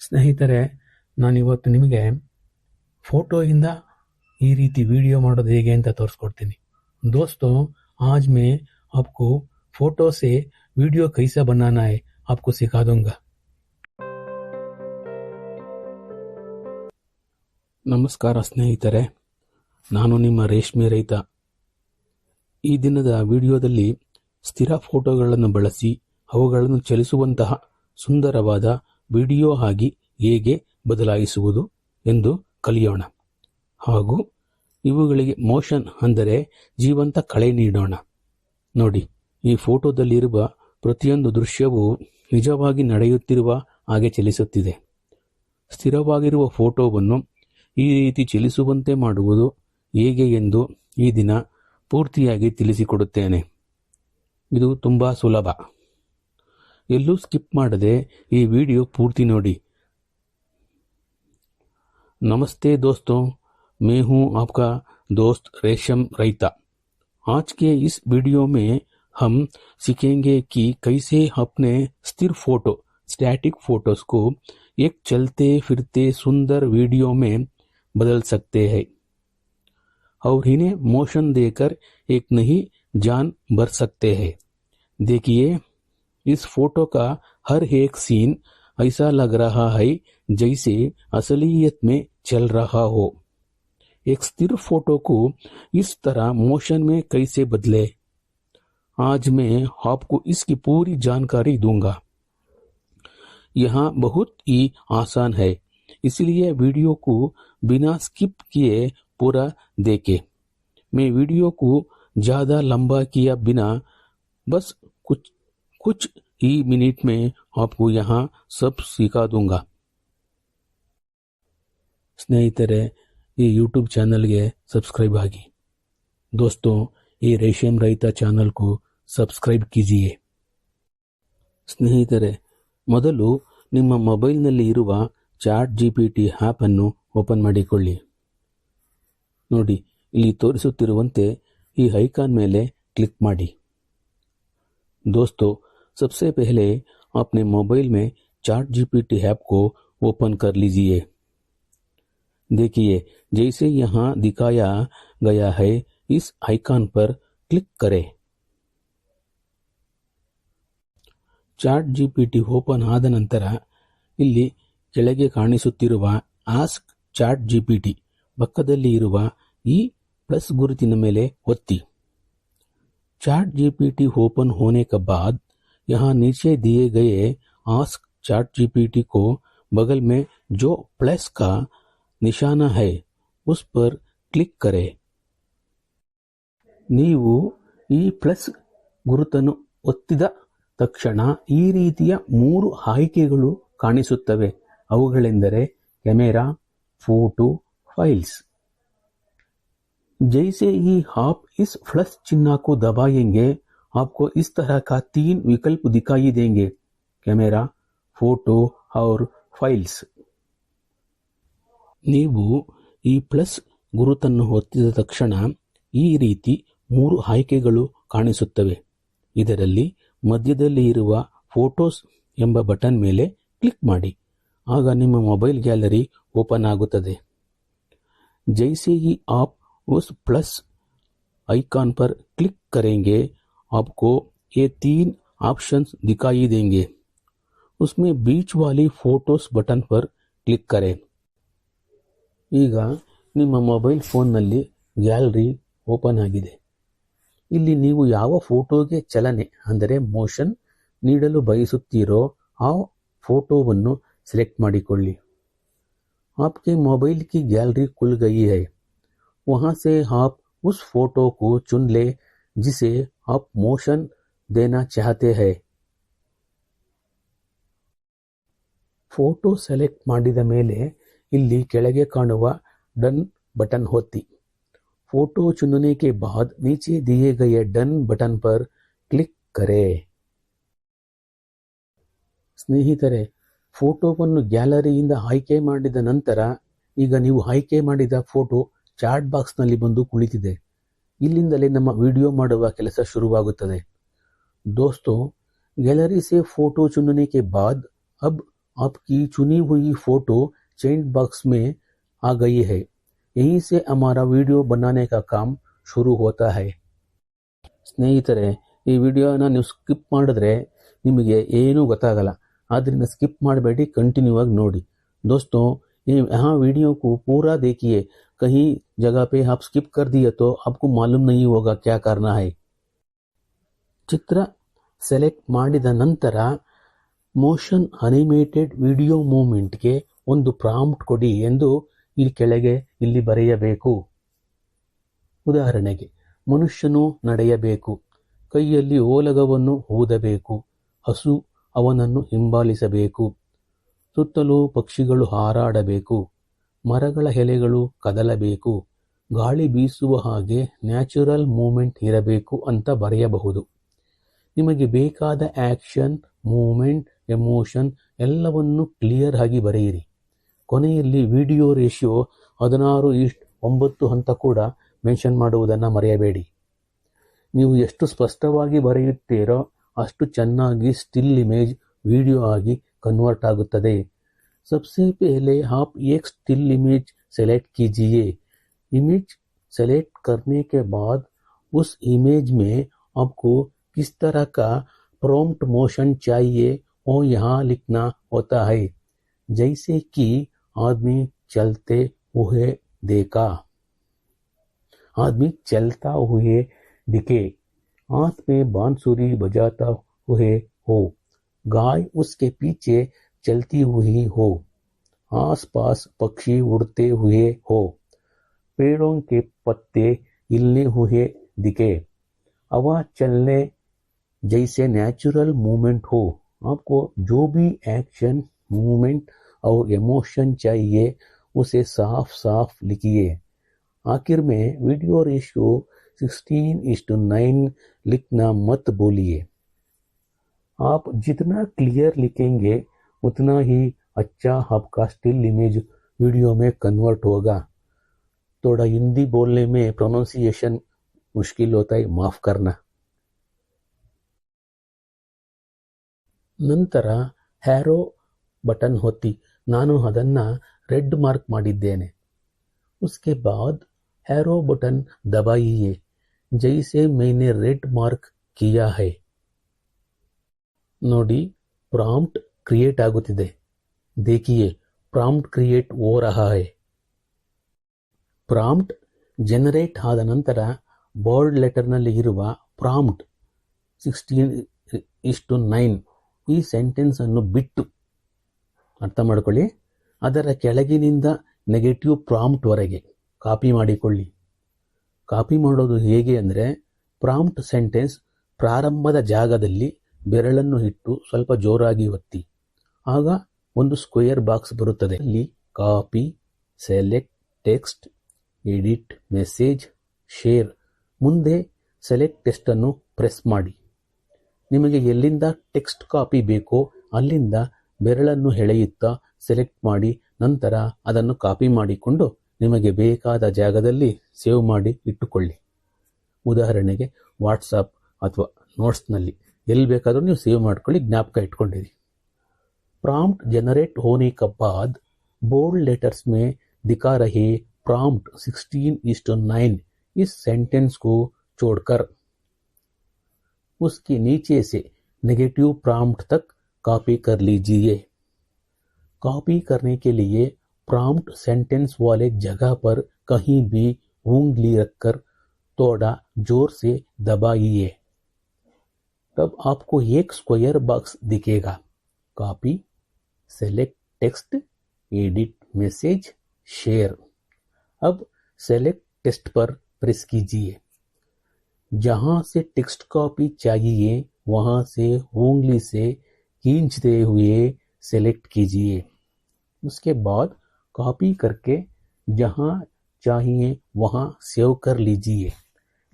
ಸ್ನೇಹಿತರೆ ನಾನಿವತ್ತು ನಿಮಗೆ ಫೋಟೋಯಿಂದ ಈ ರೀತಿ ವಿಡಿಯೋ ಮಾಡೋದು ಹೇಗೆ ಅಂತ ತೋರಿಸ್ಕೊಡ್ತೀನಿ दोस्तों आज मैं आपको फोटो से वीडियो कैसा बनाना है आपको सिखा दूंगा ನಮಸ್ಕಾರ ಸ್ನೇಹಿತರೆ ನಾನು ನಿಮ್ಮ ರೇಷ್ಮೆ ರೈತ ಈ ದಿನದ ವಿಡಿಯೋದಲ್ಲಿ ಸ್ಥಿರ ಫೋಟೋಗಳನ್ನು ಬಳಸಿ ಅವುಗಳನ್ನು ಚಲಿಸುವಂತಹ ಸುಂದರವಾದ ವಿಡಿಯೋ ಆಗಿ ಹೇಗೆ ಬದಲಾಯಿಸುವುದು ಎಂದು ಕಲಿಯೋಣ. ಹಾಗೂ ಇವುಗಳಿಗೆ ಮೋಷನ್ ಅಂದರೆ ಜೀವಂತ ಕಳೆ ನೀಡೋಣ. ನೋಡಿ, ಈ ಫೋಟೋದಲ್ಲಿರುವ ಪ್ರತಿಯೊಂದು ದೃಶ್ಯವೂ ನಿಜವಾಗಿ ನಡೆಯುತ್ತಿರುವ ಹಾಗೆ ಚಲಿಸುತ್ತಿದೆ. ಸ್ಥಿರವಾಗಿರುವ ಫೋಟೋವನ್ನು ಈ ರೀತಿ ಚಲಿಸುವಂತೆ ಮಾಡುವುದು ಹೇಗೆ ಎಂದು ಈ ದಿನ ಪೂರ್ತಿಯಾಗಿ ತಿಳಿಸಿಕೊಡುತ್ತೇನೆ. ಇದು ತುಂಬ ಸುಲಭ. ಎಲ್ಲೂ ಸ್ಕಿಪ್ ಮಾಡದೆ ಈ ವಿಡಿಯೋ ಪೂರ್ತಿ ನೋಡಿ नमस्ते दोस्तों मैं हूं आपका दोस्त रेशम रैता आज के इस वीडियो में हम सीखेंगे कि कैसे अपने स्थिर फोटो स्टैटिक फोटोज को एक चलते फिरते सुंदर वीडियो में बदल सकते हैं और इन्हें मोशन देकर एक नई जान भर सकते हैं देखिए इस फ़ोटो का हर एक सीन ऐसा लग रहा है जैसे असलियत में चल रहा हो। एक स्थिर फ़ोटो को इस तरह मोशन में कैसे बदले? आज मैं आपको इसकी पूरी जानकारी दूँगा। यहाँ बहुत ही आसान है, इसलिए वीडियो को बिना स्किप किए पूरा देखे। मैं वीडियो को ज़्यादा लंबा किया बिना बस कुछ कुछ ही मिनट में आपको यहाँ सब सिखा दूंगा ಸ್ನೇಹಿತರೆ ಈ ಯೂಟ್ಯೂಬ್ ಚಾನಲ್ಗೆ ಸಬ್ಸ್ಕ್ರೈಬ್ ಆಗಿ दोस्तों ಈ ರೇಷಮ್ ರೈತ ಚಾನಲ್ को ಸಬ್ಸ್ಕ್ರೈಬ್ कीजिए ಸ್ನೇಹಿತರೆ ಮೊದಲು ನಿಮ್ಮ ಮೊಬೈಲ್ನಲ್ಲಿ ಇರುವ ChatGPT app ಅನ್ನು ಓಪನ್ ಮಾಡಿಕೊಳ್ಳಿ ನೋಡಿ ಇಲ್ಲಿ ತೋರಿಸುತ್ತಿರುವಂತೆ ಈ ಐಕಾನ್ ಮೇಲೆ ಕ್ಲಿಕ್ ಮಾಡಿ दोस्तों सबसे पहले अपने मोबाइल में चार्ट जीपीटी ऐप को ओपन कर लीजिए देखिए जैसे यहाँ दिखाया गया है इस आइकॉन पर क्लिक करें ChatGPT open ಆದ ನಂತರ ಇಲ್ಲಿ ಕೆಳಗೆ ಕಾಣಿಸುತ್ತಿರುವ ask ChatGPT ಪಕ್ಕದಲ್ಲಿ ಇರುವ ಈ ಪ್ಲಸ್ ಗುರುತಿನ ಮೇಲೆ ಒತ್ತಿ चैट जीपीटी ओपन होने के बाद यहाँ नीचे दिए गए आस्क चैट जीपीटी को बगल में जो प्लस का निशाना है उस पर क्लिक करें ನೀವು ಈ ಪ್ಲಸ್ ಗುರುತನ್ನು ಒತ್ತಿದ ತಕ್ಷಣ ಈ ರೀತಿಯ ಮೂರು ಆಯ್ಕೆಗಳು ಕಾಣಿಸುತ್ತವೆ ಅವುಗಳೆಂದರೆ ಕೆಮೆರಾ ಫೋಟೋ ಫೈಲ್ಸ್ जैसे ही आप इस प्लस चिन्ह को दबाएंगे आपको इस तरह का तीन विकल्प दिखाई देंगे कैमरा फोटो और ಫೈಲ್ಸ್ ನೀವು ಈ ಪ್ಲಸ್ ಗುರುತನ್ನು ಒತ್ತಿದ ತಕ್ಷಣ ಈ ರೀತಿ ಮೂರು ಆಯ್ಕೆಗಳು ಕಾಣಿಸುತ್ತವೆ ಇದರಲ್ಲಿ ಮಧ್ಯದಲ್ಲಿ ಇರುವ ಫೋಟೋಸ್ ಎಂಬ ಬಟನ್ ಮೇಲೆ ಕ್ಲಿಕ್ ಮಾಡಿ ಆಗ ನಿಮ್ಮ ಮೊಬೈಲ್ ಗ್ಯಾಲರಿ ಓಪನ್ ಆಗುತ್ತದೆ जैसे ही आप उस प्लस आइकॉन पर क्लिक करेंगे आपको ये तीन ऑप्शंस दिखाई देंगे उसमें बीच वाली फोटोस बटन पर क्लिक करें ಈಗ ನಿಮ್ಮ ಮೊಬೈಲ್ ಫೋನ್ನಲ್ಲಿ ಗ್ಯಾಲರಿ ಓಪನ್ ಆಗಿದೆ ಇಲ್ಲಿ ನೀವು ಯಾವ ಫೋಟೋಗೆ ಚಲನೆ ಅಂದರೆ ಮೋಷನ್ ನೀಡಲು ಬಯಸುತ್ತೀರೋ ಆ ಫೋಟೋವನ್ನು ಸೆಲೆಕ್ಟ್ ಮಾಡಿಕೊಳ್ಳಿ आपके मोबाइल की गैलरी खुल गई है वहां से आप उस फोटो को चुन ले जिसे आप मोशन देना चाहते हैं ಫೋಟೋ ಸೆಲೆಕ್ಟ್ ಮಾಡಿದ ಮೇಲೆ ಇಲ್ಲಿ ಕೆಳಗೆ ಕಾಣುವ ಡನ್ बटन होती फोटो चुनने के बाद नीचे दिए गए डन बटन पर क्लिक करें ಸ್ನೇಹಿತರೆ ಫೋಟೋವನ್ನು ಗ್ಯಾಲರಿಯಿಂದ ಆಯ್ಕೆ ಮಾಡಿದ ನಂತರ ಈಗ ನೀವು ಆಯ್ಕೆ ಮಾಡಿದ ಫೋಟೋ ಚಾಟ್ ಬಾಕ್ಸ್ನಲ್ಲಿ ಬಂದು ಕುಳಿತಿದೆ ಇಲ್ಲಿಂದಲೇ ನಮ್ಮ ವಿಡಿಯೋ ಮಾಡುವ ಕೆಲಸ ಶುರುವಾಗುತ್ತದೆ दोस्तों गैलरी से फोटो चुनने के बाद अब आपकी चुनी हुई फोटो चेंट बॉक्स में आ गई है यहीं से हमारा वीडियो बनाने का काम ಶುರು ಹೋತಾ ಹೈ ಸ್ನೇಹಿತರೆ ಈ ವಿಡಿಯೋನ ನೀವು ಸ್ಕಿಪ್ ಮಾಡಿದ್ರೆ ನಿಮಗೆ ಏನೂ ಗೊತ್ತಾಗಲ್ಲ ಆದ್ದರಿಂದ ಸ್ಕಿಪ್ ಮಾಡಬೇಡಿ कंटिन्यू आग ನೋಡಿ दोस्तों ये यहाँ वीडियो को पूरा देखिए कहीं जगह पे आप स्किप कर दिए तो आपको मालूम नहीं होगा क्या करना है ಚಿತ್ರ ಸೆಲೆಕ್ಟ್ ಮಾಡಿದ ನಂತರ ಮೋಷನ್ ಅನಿಮೇಟೆಡ್ ವಿಡಿಯೋ ಮೂವ್ಮೆಂಟ್ಗೆ ಒಂದು ಪ್ರಾಂಪ್ಟ್ ಕೊಡಿ ಎಂದು ಈ ಕೆಳಗೆ ಇಲ್ಲಿ ಬರೆಯಬೇಕು ಉದಾಹರಣೆಗೆ ಮನುಷ್ಯನು ನಡೆಯಬೇಕು ಕೈಯಲ್ಲಿ ಓಲಗವನ್ನು ಊದಬೇಕು ಹಸು ಅವನನ್ನು ಹಿಂಬಾಲಿಸಬೇಕು ಸುತ್ತಲೂ ಪಕ್ಷಿಗಳು ಹಾರಾಡಬೇಕು ಮರಗಳ ಎಲೆಗಳು ಕದಲಬೇಕು, ಗಾಳಿ ಬೀಸುವ ಹಾಗೆ ನ್ಯಾಚುರಲ್ ಮೂಮೆಂಟ್ ಇರಬೇಕು ಅಂತ ಬರೆಯಬಹುದು. ನಿಮಗೆ ಬೇಕಾದ ಆಕ್ಷನ್, ಮೂಮೆಂಟ್, ಎಮೋಷನ್ ಎಲ್ಲವನ್ನು ಕ್ಲಿಯರ್ ಆಗಿ ಬರೆಯಿರಿ. ಕೊನೆಯಲ್ಲಿ ವಿಡಿಯೋ ರೇಷಿಯೋ ಹದಿನಾರು ಈಸ್ಟ್ ಒಂಬತ್ತು ಅಂತ ಕೂಡ ಮೆನ್ಷನ್ ಮಾಡುವುದನ್ನು ಮರೆಯಬೇಡಿ. ನೀವು ಎಷ್ಟು ಸ್ಪಷ್ಟವಾಗಿ ಬರೆಯುತ್ತೀರೋ ಅಷ್ಟು ಚೆನ್ನಾಗಿ ಸ್ಟಿಲ್ ಇಮೇಜ್ ವಿಡಿಯೋ ಆಗಿ ಕನ್ವರ್ಟ್ ಆಗುತ್ತದೆ. सबसे पहले आप एक स्टिल इमेज सेलेक्ट कीजिए। इमेज सेलेक्ट करने के बाद उस इमेज में आपको किस तरह का प्रॉम्प्ट मोशन चाहिए, वो यहाँ लिखना होता है। जैसे कि आदमी चलते हुए देखा। आदमी चलता हुए दिखे। हाथ में बांसुरी बजाता हुए हो। गाय उसके पीछे चलती हुई हो, आसपास पक्षी उड़ते हुए हो, पेड़ों के पत्ते हिलने हुए दिखे। हवा चलने जैसे नेचुरल मूवमेंट हो। आपको जो भी एक्शन मूवमेंट और इमोशन चाहिए, उसे साफ़ साफ़ लिखिए। आखिर में वीडियो रेशियो 16 इस टू नाइन लिखना मत बोलिए। आप जितना क्लियर लिखेंगे उतना ही अच्छा आपका स्टिल इमेज वीडियो में कन्वर्ट होगा थोड़ा हिंदी बोलने में प्रोनाउंसिएशन मुश्किल होता है माफ करना ನಂತರ ಹ್ಯಾರೋ ಬಟನ್ ಒತ್ತಿ ನಾನು ಅದನ್ನು ರೆಡ್ ಮಾರ್ಕ್ ಮಾಡಿದ್ದೇನೆ उसके बाद हैरो बटन दबाइए जैसे मैंने रेड मार्क किया है ನೋಡಿ ಪ್ರಾಂಪ್ಟ್ ಕ್ರಿಯೇಟ್ ಆಗುತ್ತಿದೆ देखिए ಪ್ರಾಂಪ್ಟ್ ಕ್ರಿಯೇಟ್ हो रहा है ಪ್ರಾಂಪ್ಟ್ ಜನರೇಟ್ ಆದ ನಂತರ ಬೋಲ್ಡ್ ಲೆಟರ್ನಲ್ಲಿ ಇರುವ ಪ್ರಾಂಪ್ಟ್ ಸಿಕ್ಸ್ಟೀನ್ ಇಷ್ಟು ನೈನ್ ಈ ಸೆಂಟೆನ್ಸ್ ಅನ್ನು ಬಿಟ್ಟು ಅರ್ಥ ಮಾಡ್ಕೊಳ್ಳಿ ಅದರ ಕೆಳಗಿನಿಂದ ನೆಗೆಟಿವ್ ಪ್ರಾಂಪ್ಟ್ವರೆಗೆ ಕಾಪಿ ಮಾಡಿಕೊಳ್ಳಿ ಕಾಪಿ ಮಾಡೋದು ಹೇಗೆ ಅಂದರೆ ಪ್ರಾಂಪ್ಟ್ ಸೆಂಟೆನ್ಸ್ ಪ್ರಾರಂಭದ ಜಾಗದಲ್ಲಿ ಬೆರಳನ್ನು ಇಟ್ಟು ಸ್ವಲ್ಪ ಜೋರಾಗಿ ಒತ್ತಿ ಆಗ ಒಂದು ಸ್ಕ್ವೇರ್ ಬಾಕ್ಸ್ ಬರುತ್ತದೆ. ಅಲ್ಲಿ copy, select text, edit message, share. ಮುಂದೆ ಸೆಲೆಕ್ಟ್ ಟೆಕ್ಸ್ಟ್ ಅನ್ನು ಪ್ರೆಸ್ ಮಾಡಿ. ನಿಮಗೆ ಎಲ್ಲಿಂದ ಟೆಕ್ಸ್ಟ್ ಕಾಪಿ ಬೇಕೋ ಅಲ್ಲಿಂದ ಬೆರಳನ್ನು ಎಳೆಯುತ್ತಾ ಸೆಲೆಕ್ಟ್ ಮಾಡಿ, ನಂತರ ಅದನ್ನು ಕಾಪಿ ಮಾಡಿಕೊಂಡು ನಿಮಗೆ ಬೇಕಾದ ಜಾಗದಲ್ಲಿ ಸೇವ್ ಮಾಡಿ ಇಟ್ಟುಕೊಳ್ಳಿ. ಉದಾಹರಣೆಗೆ ವಾಟ್ಸಪ್ ಅಥವಾ ನೋಟ್ಸ್ನಲ್ಲಿ ಎಲ್ಲಿ ಬೇಕಾದರೂ ನೀವು ಸೇವ್ ಮಾಡ್ಕೊಳ್ಳಿ, ಜ್ಞಾಪಕ ಇಟ್ಕೊಂಡಿರಿ. प्रॉम्प्ट जनरेट होने के बाद बोल्ड लेटर्स में दिखा रहे प्रॉम्प्ट 16 इस्ट नाइन इस सेंटेंस को छोड़कर। उसके नीचे से नेगेटिव प्रॉम्प्ट तक कॉपी कर लीजिए। कॉपी करने के लिए प्रॉम्प्ट सेंटेंस वाले जगह पर कहीं भी उंगली रखकर थोड़ा ज़ोर से दबाइए। तब आपको एक स्क्वायर बॉक्स दिखेगा। Copy select text edit message share अब सेलेक्ट टेक्स्ट पर प्रेस कीजिए। जहाँ से टेक्स्ट कॉपी चाहिए, वहाँ से उंगली से खींचते हुए सेलेक्ट कीजिए। उसके बाद कॉपी करके जहाँ चाहिए, वहाँ सेव कर लीजिए।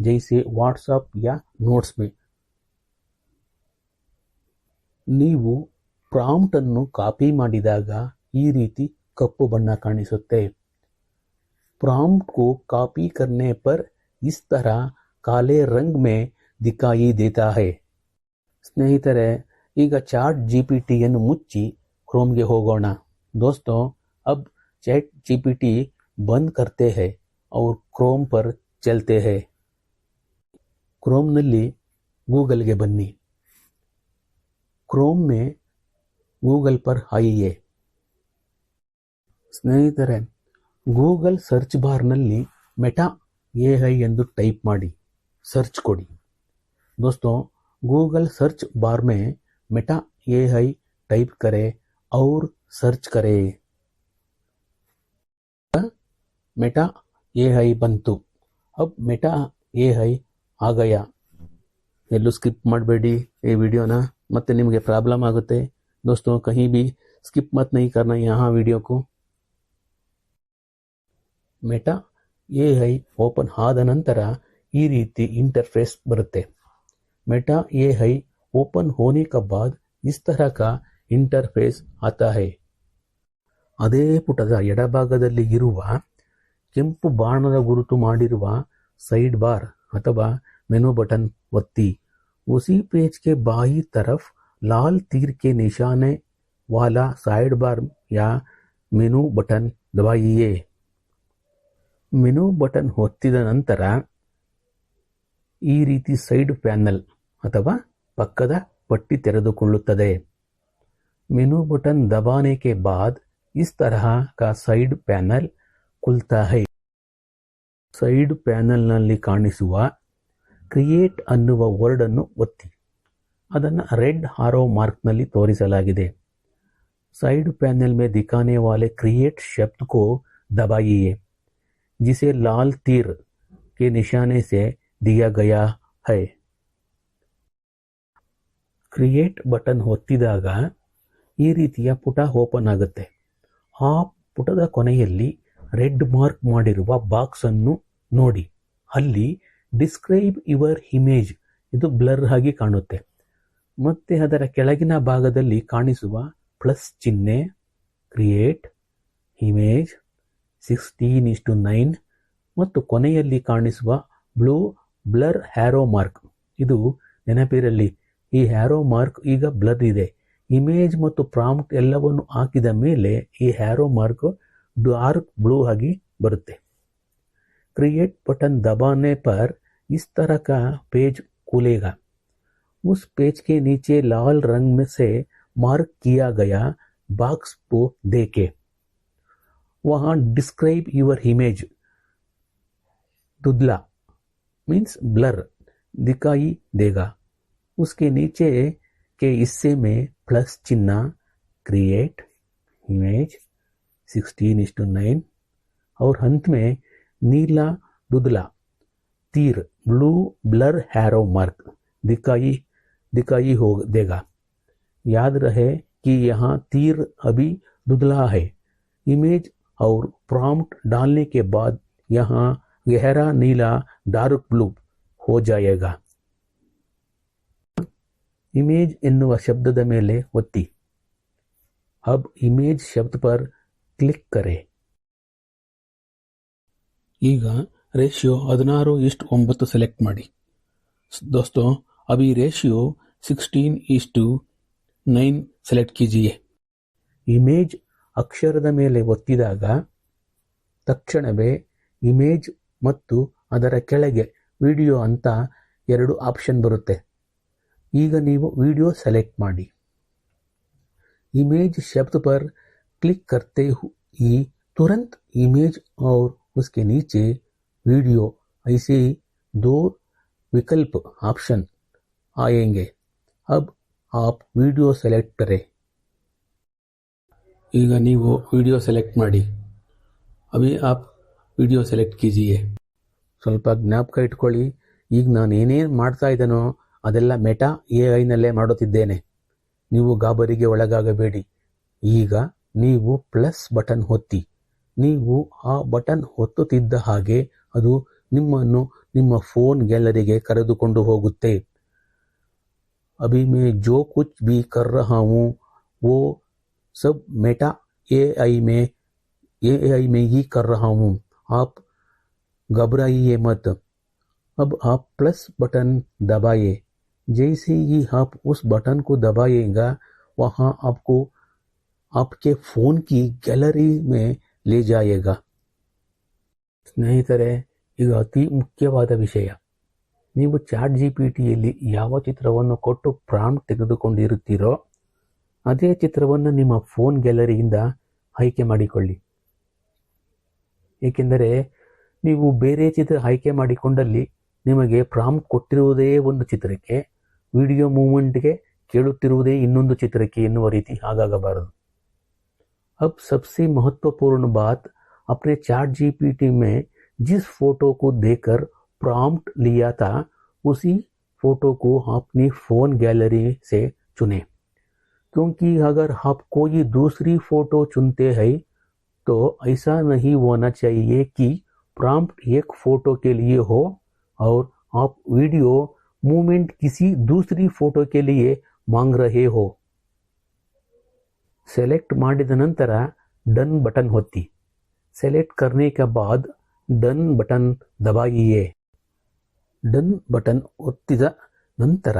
जैसे व्हाट्सएप या नोट्स में। ಪ್ರಾಂಪ್ಟನ್ನು ಕಾಪಿ ಮಾಡಿದಾಗ ಈ ರೀತಿ ಕಪ್ಪು ಬಣ್ಣ ಕಾಣಿಸುತ್ತೆ. ಪ್ರಾಂಪ್ಟ್ को ಕಾಪಿ करने ಪರ್ इस ತರ ಕಾಲೇ ರಂಗ್ में ದಿಕಾಯಿ ದೇತಾ ಹೈ. ಸ್ನೇಹಿತರೆ, ಈಗ ಚಾಟ್ ಜಿ ಪಿ ಟಿಯನ್ನು ಮುಚ್ಚಿ ಕ್ರೋಮ್ಗೆ ಹೋಗೋಣ. ದೋಸ್ತೋ, ಅಬ್ ಚಾಟ್ ಜಿ ಪಿ ಟಿ ಬಂದ್ ಕರ್ತೆ ಹೈ, ಅವ್ರ ಕ್ರೋಮ್ ಪರ್ ಚಲ್ತೆ ಹೈ. ಕ್ರೋಮ್ನಲ್ಲಿ ಗೂಗಲ್ಗೆ ಬನ್ನಿ. ಕ್ರೋಮ್ ಮೇ ಗೂಗಲ್ ಪರ್ ಆಯಿಯೇ ಸ್ನೇಹಿತರೆ ಗೂಗಲ್ ಸರ್ಚ್ ಬಾರ್ನಲ್ಲಿ ಮೆಟಾ ಎ ಐ ಎಂದು ಟೈಪ್ ಮಾಡಿ ಸರ್ಚ್ ಕೊಡಿ दोस्तों गूगल सर्च बार में मेटा ए आई टाइप करें और सर्च करें मेटा ए आई ಬಂತು अब मेटा ए आई आ गया ಎಲ್ಲೂ ಸ್ಕಿಪ್ ಮಾಡಬೇಡಿ ಈ ವಿಡಿಯೋನ ಮತ್ತೆ ನಿಮಗೆ ಪ್ರಾಬ್ಲಮ್ ಆಗುತ್ತೆ दोस्तों कहीं भी स्किप मत नहीं करना यहाँ वीडियो को ಮೆಟಾ ಎ ಐ ಓಪನ್ ಆದ ನಂತರ ಈ ರೀತಿ ಇಂಟರ್ಫೇಸ್ ಬರುತ್ತೆ मेटा ए आई ओपन होने का बाद इस तरह का ಇಂಟರ್ಫೇಸ್ आता है ಅದೇ ಪುಟದ ಎಡಭಾಗದಲ್ಲಿ ಇರುವ ಕೆಂಪು ಬಾಣದ ಗುರುತು ಮಾಡಿರುವ ಸೈಡ್ ಬಾರ್ ಅಥವಾ ಮೆನು ಬಟನ್ ಒತ್ತಿ उसी पेज के बाई तरफ लाल तीर के निशाने वाला साइड बार या ಮೆನು ಬಟನ್ ದಬಾಯಿಯೇ ಮೆನು ಬಟನ್ ಒತ್ತಿದ ನಂತರ ಈ ರೀತಿ ಸೈಡ್ ಪ್ಯಾನಲ್ ಅಥವಾ ಪಕ್ಕದ ಪಟ್ಟಿ ತೆರೆದುಕೊಳ್ಳುತ್ತದೆ ಮೆನು ಬಟನ್ दबाने के बाद इस तरह का साइड पैनल खुलता है ಸೈಡ್ ಪ್ಯಾನಲ್ನಲ್ಲಿ ಕಾಣಿಸುವ ಕ್ರಿಯೇಟ್ ಅನ್ನುವ ವರ್ಡ್ ಅನ್ನು ಒತ್ತಿ ಅದನ್ನು ರೆಡ್ ಹಾರೋ ಮಾರ್ಕ್ನಲ್ಲಿ ತೋರಿಸಲಾಗಿದೆ साइड पैनल में दिखाने वाले क्रिएट शब्द को दबाइए जिसे लाल तीर के निशाने से दिया गया है ಕ್ರಿಯೇಟ್ ಬಟನ್ ಒತ್ತಿದಾಗ ಈ ರೀತಿಯ ಪುಟ ಓಪನ್ ಆಗುತ್ತೆ ಆ ಪುಟದ ಕೊನೆಯಲ್ಲಿ ರೆಡ್ ಮಾರ್ಕ್ ಮಾಡಿರುವ ಬಾಕ್ಸ್ ಅನ್ನು ನೋಡಿ ಅಲ್ಲಿ ಡಿಸ್ಕ್ರೈಬ್ ಯುವರ್ ಇಮೇಜ್ ಇದು ಬ್ಲರ್ ಆಗಿ ಕಾಣುತ್ತೆ ಮತ್ತೆ ಅದರ ಕೆಳಗಿನ ಭಾಗದಲ್ಲಿ ಕಾಣಿಸುವ ಪ್ಲಸ್ ಚಿಹ್ನೆ, create, image, sixteen is to nine ಮತ್ತು ಕೊನೆಯಲ್ಲಿ ಕಾಣಿಸುವ ಬ್ಲೂ ಬ್ಲರ್ ಹ್ಯಾರೋ ಮಾರ್ಕ್. ಇದು ನೆನಪಿರಲಿ, ಈ ಹ್ಯಾರೋ ಮಾರ್ಕ್ ಈಗ ಬ್ಲರ್ ಇದೆ. ಇಮೇಜ್ ಮತ್ತು ಪ್ರಾಂಪ್ಟ್ ಎಲ್ಲವನ್ನು ಹಾಕಿದ ಮೇಲೆ ಈ ಹ್ಯಾರೋ ಮಾರ್ಕ್ ಡಾರ್ಕ್ ಬ್ಲೂ ಆಗಿ ಬರುತ್ತೆ. ಕ್ರಿಯೇಟ್ ಬಟನ್ ದಬಾನೆ ಪರ್ ಇಸ್ತರಕ ಪೇಜ್ ಕೂಲೇಗಾ. उस पेज के नीचे लाल रंग में से मार्क किया गया बॉक्स को देखे। वहाँ डिस्क्राइब यूर इमेज दुदला मीन्स ब्लर दिखाई देगा। उसके नीचे के हिस्से में प्लस चिन्ह create image sixteen is to nine और अंत में नीला दुदला, तीर ब्लू ब्लर हैरो मार्क दिखाई दिखाई हो देगा याद रहे कि यहाँ तीर अभी दुधला है इमेज और प्रॉम्प्ट डालने के बाद यहाँ गहरा नीला डार्क ब्लू हो जाएगा इमेज ಎನ್ನುವ ಶಬ್ದದ ಮೇಲೆ ಒತ್ತಿ अब इमेज शब्द पर क्लिक करें ಈಗ ರೇಷಿಯೋ ಹದಿನಾರು ಇಷ್ಟು ಒಂಬತ್ತು ಸೆಲೆಕ್ಟ್ ಮಾಡಿ दोस्तों अभी ratio 16 is to 9 select ಕೀಜಿಯೆ image ಅಕ್ಷರದ ಮೇಲೆ ಒತ್ತಿದಾಗ ತಕ್ಷಣವೇ ಇಮೇಜ್ ಮತ್ತು ಅದರ ಕೆಳಗೆ ವಿಡಿಯೋ ಅಂತ ಎರಡು ಆಪ್ಷನ್ ಬರುತ್ತೆ ಈಗ ನೀವು ವಿಡಿಯೋ ಸೆಲೆಕ್ಟ್ ಮಾಡಿ इमेज शब्द पर क्लिक करते ही तुरंत इमेज और उसके नीचे वीडियो ऐसे दो विकल्प ऑप्शन आएंगे ಅಬ್ ಆಪ್ ವಿಡಿಯೋ ಸೆಲೆಕ್ಟರೆ ಈಗ ನೀವು ವಿಡಿಯೋ ಸೆಲೆಕ್ಟ್ ಮಾಡಿ. ಅಭಿ ಆಪ್ ವಿಡಿಯೋ ಸೆಲೆಕ್ಟ್ ಕೀಜಿಯೇ. ಸ್ವಲ್ಪ ಜ್ಞಾಪಕ ಇಟ್ಕೊಳ್ಳಿ. ಈಗ ನಾನು ಏನೇನು ಮಾಡ್ತಾ ಇದ್ದೇನೋ ಅದೆಲ್ಲ ಮೆಟಾ ಎ ಐನಲ್ಲೇ ಮಾಡುತ್ತಿದ್ದೇನೆ. ನೀವು ಗಾಬರಿಗೆ ಒಳಗಾಗಬೇಡಿ. ಈಗ ನೀವು ಪ್ಲಸ್ ಬಟನ್ ಹೊತ್ತಿ ನೀವು ಆ ಬಟನ್ ಹೊತ್ತುತ್ತಿದ್ದ ಹಾಗೆ ಅದು ನಿಮ್ಮನ್ನು ನಿಮ್ಮ ಫೋನ್ ಗ್ಯಾಲರಿಗೆ ಕರೆದುಕೊಂಡು ಹೋಗುತ್ತೆ. अभी मैं जो कुछ भी कर रहा हूँ वो सब मेटा एआई में एआई में ही कर रहा हूँ आप घबराइए मत अब आप प्लस बटन दबाइए जैसे ही आप उस बटन को दबाइएगा वहाँ आपको आपके फोन की ಗ್ಯಾಲರಿ में ले जाएगा ಸ್ನೇಹಿತರೆ ಈಗ ಅತಿ ಮುಖ್ಯವಾದ ವಿಷಯ ನೀವು ಚಾಟ್ ಜಿ ಪಿ ಟಿಯಲ್ಲಿ ಯಾವ ಚಿತ್ರವನ್ನು ಕೊಟ್ಟು ಪ್ರಾಂಪ್ಟ್ ತೆಗೆದುಕೊಂಡಿರುತ್ತೀರೋ ಅದೇ ಚಿತ್ರವನ್ನು ನಿಮ್ಮ ಫೋನ್ ಗ್ಯಾಲರಿಯಿಂದ ಆಯ್ಕೆ ಮಾಡಿಕೊಳ್ಳಿ ಏಕೆಂದರೆ ನೀವು ಬೇರೆ ಚಿತ್ರ ಆಯ್ಕೆ ಮಾಡಿಕೊಂಡಲ್ಲಿ ನಿಮಗೆ ಪ್ರಾಂಪ್ಟ್ ಕೊಟ್ಟಿರುವುದೇ ಒಂದು ಚಿತ್ರಕ್ಕೆ ವಿಡಿಯೋ ಮೂಮೆಂಟ್ಗೆ ಕೇಳುತ್ತಿರುವುದೇ ಇನ್ನೊಂದು ಚಿತ್ರಕ್ಕೆ ಎನ್ನುವ ರೀತಿ ಆಗಾಗಬಾರದು अब सबसे महत्वपूर्ण बात अपने चैट जीपीटी में जिस फोटो को देकर प्रॉम्प्ट लिया था उसी फोटो को अपनी फोन गैलरी से चुने क्योंकि अगर आप कोई दूसरी फोटो चुनते हैं तो ऐसा नहीं होना चाहिए कि प्रॉम्प्ट एक फोटो के लिए हो और आप वीडियो मूवमेंट किसी दूसरी फोटो के लिए मांग रहे हो सेलेक्ट ಮಾಡಿದ ನಂತರ डन बटन ಒತ್ತಿ सेलेक्ट करने के बाद डन बटन दबाइए ಡನ್ ಬಟನ್ ಒತ್ತಿದ ನಂತರ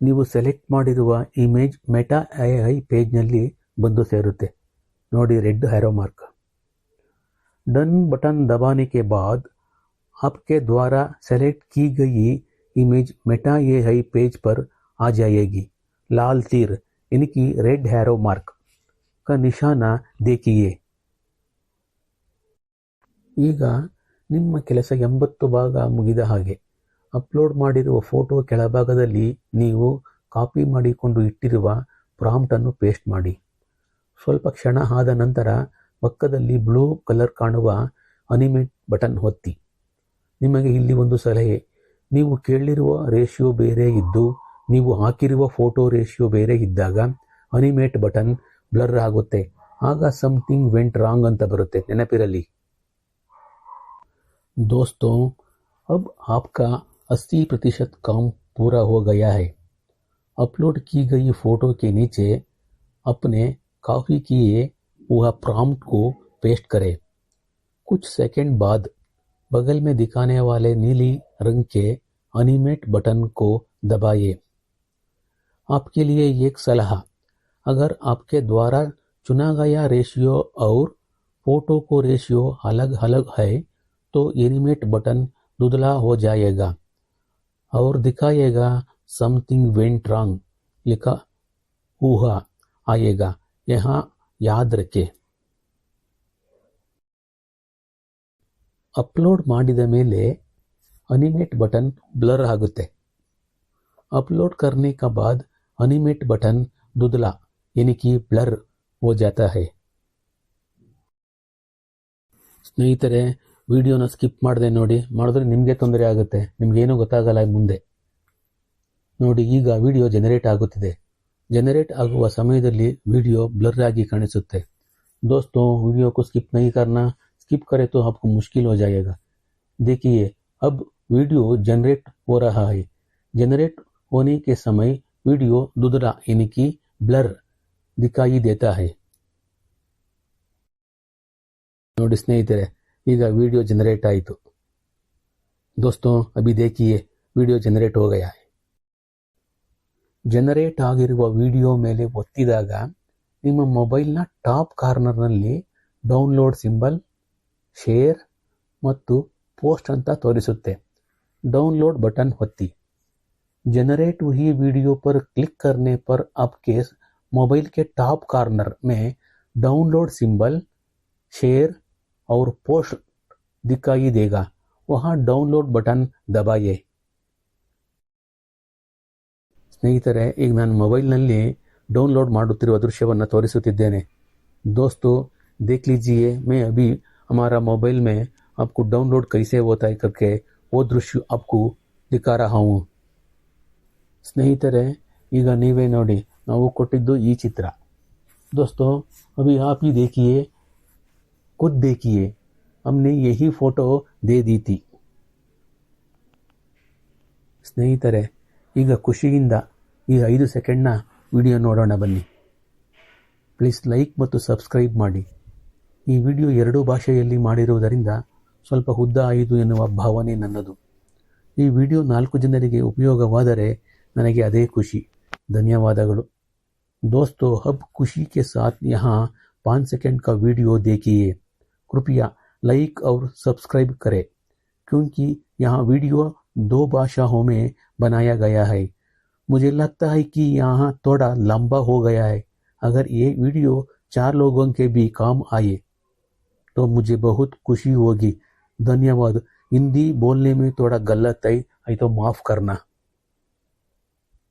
ನೀವು ಸೆಲೆಕ್ಟ್ ಮಾಡಿರುವ ಇಮೇಜ್ ಮೆಟಾ ಐ ಐ ಪೇಜ್ನಲ್ಲಿ ಬಂದು ಸೇರುತ್ತೆ ನೋಡಿ red arrow mark done button दबाने के बाद आपके द्वारा सेलेक्ट की गई इमेज मेटा ए पेज पर आ जाएगी लाल तीर यानी कि रेड हैरो मार्क का निशाना देखिए ಈಗ ನಿಮ್ಮ ಕೆಲಸ ಎಂಬತ್ತು ಭಾಗ ಮುಗಿದ ಹಾಗೆ ಅಪ್ಲೋಡ್ ಮಾಡಿರುವ ಫೋಟೋ ಕೆಳಭಾಗದಲ್ಲಿ ನೀವು ಕಾಪಿ ಮಾಡಿಕೊಂಡು ಇಟ್ಟಿರುವ ಪ್ರಾಂಪ್ಟನ್ನು ಪೇಸ್ಟ್ ಮಾಡಿ ಸ್ವಲ್ಪ ಕ್ಷಣ ಆದ ನಂತರ ಪಕ್ಕದಲ್ಲಿ ಬ್ಲೂ ಕಲರ್ ಕಾಣುವ ಅನಿಮೇಟ್ ಬಟನ್ ಒತ್ತಿ ನಿಮಗೆ ಇಲ್ಲಿ ಒಂದು ಸಲಹೆ ನೀವು ಕೇಳಿರುವ ರೇಷಿಯೋ ಬೇರೆ ಇದ್ದು ನೀವು ಹಾಕಿರುವ ಫೋಟೋ ರೇಷಿಯೋ ಬೇರೆ ಇದ್ದಾಗ ಅನಿಮೇಟ್ ಬಟನ್ ಬ್ಲರ್ ಆಗುತ್ತೆ ಆಗ ಸಮಥಿಂಗ್ ವೆಂಟ್ ರಾಂಗ್ ಅಂತ ಬರುತ್ತೆ ನೆನಪಿರಲಿ दोस्तों अब आपका 80 प्रतिशत काम पूरा हो गया है। अपलोड की गई फ़ोटो के नीचे अपने कॉपी किए हुआ प्रॉम्प्ट को पेस्ट करें। कुछ सेकंड बाद बगल में दिखाने वाले नीली रंग के अनिमेट बटन को दबाइए। आपके लिए एक सलाह, अगर आपके द्वारा चुना गया रेशियो और फ़ोटो को रेशियो अलग अलग है तो एनिमेट बटन धुंधला हो जाएगा। और दिखाएगा समथिंग वेंट रॉन्ग लिखा हुआ आएगा यहाँ याद रखें ಅಪ್ಲೋಡ್ ಮಾಡಿದ ಮೇಲೆ ಅನಿಮೇಟ್ ಬಟನ್ ಬ್ಲರ್ ಆಗುತ್ತೆ ಅಪ್ಲೋಡ್ करने का बाद अनिमेट बटन धुंधला यानी कि ब्लर हो जाता है ಸ್ನೇಹಿತರೆ ವಿಡಿಯೋನ ಸ್ಕಿಪ್ ಮಾಡದೆ ನೋಡಿ ಮಾಡಿದ್ರೆ ನಿಮಗೆ ತೊಂದರೆ ಆಗುತ್ತೆ ನಿಮ್ಗೇನೂ ಗೊತ್ತಾಗಲ್ಲ ಮುಂದೆ ನೋಡಿ ಈಗ ವಿಡಿಯೋ ಜನರೇಟ್ ಆಗುತ್ತಿದೆ ಜನರೇಟ್ ಆಗುವ ಸಮಯದಲ್ಲಿ ವಿಡಿಯೋ ಬ್ಲರ್ ಆಗಿ ಕಾಣಿಸುತ್ತೆ दोस्तों वीडियो को स्किप नहीं करना स्किप करे तो आपको मुश्किल हो जाएगा देखिए अब वीडियो जनरेट हो रहा है जनरेट होने के समय वीडियो दुधरा यानी कि ब्लर दिखाई देता है ನೋಡಿ ಸ್ನೇಹಿತರೆ ಈಗ ವಿಡಿಯೋ ಜನರೇಟ್ ಆಯಿತು दोस्तों अभी देखिए ವಿಡಿಯೋ ಜನರೇಟ್ हो गया है ಜನರೇಟ್ ಆಗಿರುವ ವಿಡಿಯೋ ಮೇಲೆ ಒತ್ತಿದಾಗ ನಿಮ್ಮ ಮೊಬೈಲ್ನ ಟಾಪ್ ಕಾರ್ನರ್ನಲ್ಲಿ ಡೌನ್ಲೋಡ್ ಸಿಂಬಲ್ ಶೇರ್ ಮತ್ತು ಪೋಸ್ಟ್ ಅಂತ ತೋರಿಸುತ್ತೆ डाउनलोड बटन होती जनरेट हुई वीडियो पर क्लिक करने पर आपके मोबाइल के टॉप कॉर्नर में डाउनलोड सिंबल शेयर और पोस्ट दिखाई देगा वहां डाउनलोड बटन दबाइए ಸ್ನೇಹಿತರೆ ಈಗ ನಾನು ಮೊಬೈಲ್ನಲ್ಲಿ ಡೌನ್ಲೋಡ್ ಮಾಡುತ್ತಿರುವ ದೃಶ್ಯವನ್ನು ತೋರಿಸುತ್ತಿದ್ದೇನೆ दोस्तों देख लीजिए मैं अभी हमारा मोबाइल में आपको डाउनलोड कैसे होता है करके वो दृश्य आपको दिखा रहा हूँ ಸ್ನೇಹಿತರೆ ಈಗ ನೀವೇ ನೋಡಿ ನಾವು ಕೊಟ್ಟಿದ್ದು ಈ ಚಿತ್ರ दोस्तों अभी आप ही देखिए खुद देखिए हमने यही फोटो दे दी थी ಸ್ನೇಹಿತರೆ ಈಗ ಖುಷಿಯಿಂದ ಈ ಐದು ಸೆಕೆಂಡ್ನ ವಿಡಿಯೋ ನೋಡೋಣ ಬನ್ನಿ ಪ್ಲೀಸ್ ಲೈಕ್ ಮತ್ತು ಸಬ್ಸ್ಕ್ರೈಬ್ ಮಾಡಿ ಈ ವಿಡಿಯೋ ಎರಡೂ ಭಾಷೆಯಲ್ಲಿ ಮಾಡಿರುವುದರಿಂದ ಸ್ವಲ್ಪ ಉದ್ದ ಆಯಿತು ಎನ್ನುವ ಭಾವನೆ ನನ್ನದು ಈ ವಿಡಿಯೋ ನಾಲ್ಕು ಜನರಿಗೆ ಉಪಯೋಗವಾದರೆ ನನಗೆ ಅದೇ ಖುಷಿ ಧನ್ಯವಾದಗಳು दोस्तों अब खुशी के साथ यहाँ पाँच सेकंड का वीडियो देखिए कृपया लाइक और सब्सक्राइब करें, क्योंकि यहाँ वीडियो दो भाषाओं में बनाया गया है। मुझे लगता है कि यहाँ थोड़ा लंबा हो गया है। अगर ये वीडियो चार लोगों के भी काम आए तो मुझे बहुत खुशी होगी। धन्यवाद। हिंदी बोलने में थोड़ा गलत है है तो माफ़ करना।